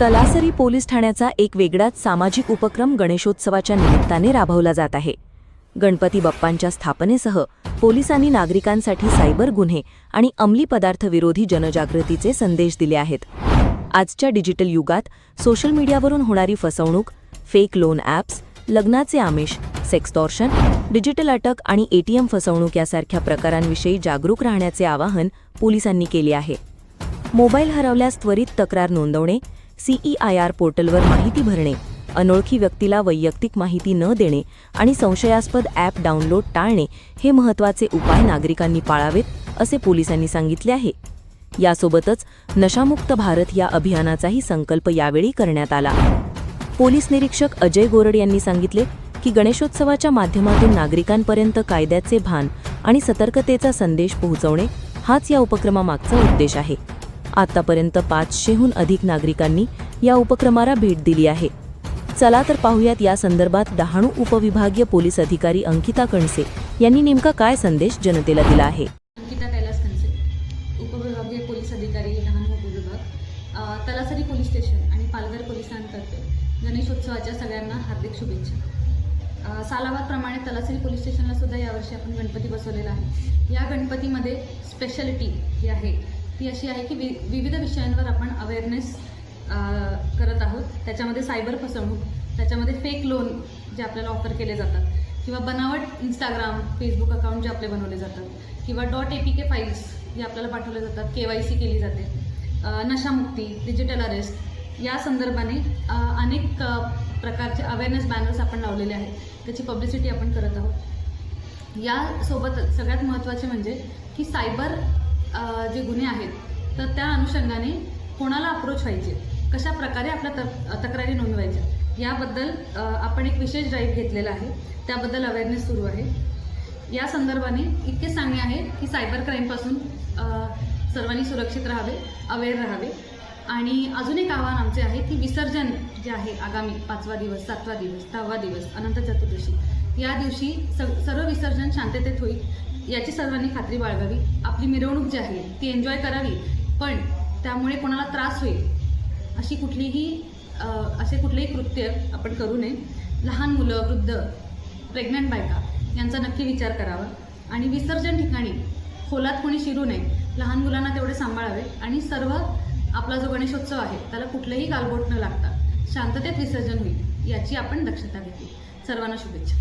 Talasari police ठाण्याचा एक वेगळाच सामाजिक उपक्रम गणेशोत्सवाच्या निमित्ताने राबवला जात आहे. गणपती बाप्पांच्या स्थापनेसह पोलिसांनी नागरिकांसाठी सायबर गुन्हे आणि अंमली पदार्थ विरोधी जनजागृतीचे संदेश दिले आहेत. आजच्या डिजिटल युगात सोशल मीडियावरून होणारी फसवणूक फेक लोन ॲप्स लग्नाचे आमिष सेक्सटॉर्शन डिजिटल अटक आणि एटीएम फसवणूक यासारख्या प्रकारांविषयी जागरूक राहण्याचे आवाहन पोलिसांनी केले आहे. मोबाईल हरवल्यास त्वरित तक्रार नोंदवणे सीईआयआर पोर्टलवर माहिती भरणे अनोळखी व्यक्तीला वैयक्तिक माहिती न देणे आणि संशयास्पद ॲप डाउनलोड टाळणे हे महत्त्वाचे उपाय नागरिकांनी पाळावेत असे पोलिसांनी सांगितले आहे. यासोबतच नशामुक्त भारत या अभियानाचाही संकल्प यावेळी करण्यात आला. पोलीस निरीक्षक अजय गोरड यांनी सांगितले की गणेशोत्सवाच्या माध्यमातून नागरिकांपर्यंत कायद्याचे भान आणि सतर्कतेचा संदेश पोहोचवणे हाच या उपक्रमामागचा उद्देश आहे. आतापर्यंत पाचशेहून अधिक नागरिकांनी या उपक्रमाला भेट दिली आहे. चला तर पाहुयात या संदर्भात डहाणू उपविभागीय पोलीस अधिकारी अंकिता कणसे यांनी नेमका काय संदेश जनतेला दिला आहे? अंकिता कैलास कणसे उपविभागीय पोलीस अधिकारी डहाणू उपविभाग. तलासरी पोलीस स्टेशन आणि पालघर पोलिसांतर्फे गणेशोत्सवाच्या सगळ्यांना हार्दिक शुभेच्छा. अ, सालाबादप्रमाणे तलासरी पोलीस स्टेशनला सुद्धा यावर्षी आपण गणपती बसवलेला आहे. या गणपतीमध्ये स्पेशालिटी ही आहे. ती अशी आहे की वि विविध विषयांवर आपण अवेअरनेस करत आहोत. त्याच्यामध्ये सायबर फसवणूक त्याच्यामध्ये फेक लोन जे आपल्याला ऑफर केले जातात किंवा बनावट इंस्टाग्राम फेसबुक अकाउंट जे आपले बनवले जातात किंवा dot A P K files जे आपल्याला पाठवले जातात के वाय सी केली जाते. नशामुक्ती डिजिटल अरेस्ट या संदर्भाने अनेक प्रकारचे अवेअरनेस बॅनर्स आपण लावलेले आहेत. त्याची पब्लिसिटी आपण करत आहोत. यासोबत सगळ्यात महत्त्वाचे म्हणजे की सायबर जे गुन्हे आहेत तर त्या अनुषंगाने कोणाला अप्रोच व्हायचे? कशा प्रकारे आपल्या तक तक्रारी नोंदवायच्या? याबद्दल आपण एक विशेष ड्राईव्ह घेतलेला आहे. त्याबद्दल अवेअरनेस सुरू आहे. या संदर्भाने इतके सांगणे आहे की सायबर क्राईमपासून सर्वांनी सुरक्षित राहावे अवेअर राहावे. आणि अजून एक आव्हान आमचे आहे की विसर्जन जे आहे आगामी पाचवा दिवस सातवा दिवस दहावा दिवस अनंत चतुर्दशी या दिवशी स सर्व विसर्जन शांततेत होईल याची सर्वांनी खात्री बाळगावी. आपली मिरवणूक जी आहे ती एन्जॉय करावी पण त्यामुळे कोणाला त्रास होईल अशी कुठलीही असे कुठलेही कृत्य आपण करू नये. लहान मुलं वृद्ध प्रेग्नंट बायका यांचा नक्की विचार करावा. आणि विसर्जन ठिकाणी खोलात कोणी शिरू नये. लहान मुलांना तेवढे सांभाळावे. आणि सर्व आपला जो गणेशोत्सव आहे त्याला कुठलंही गालबोट न लागता शांततेत विसर्जन होईल याची आपण दक्षता घेतली. सर्वांना शुभेच्छा.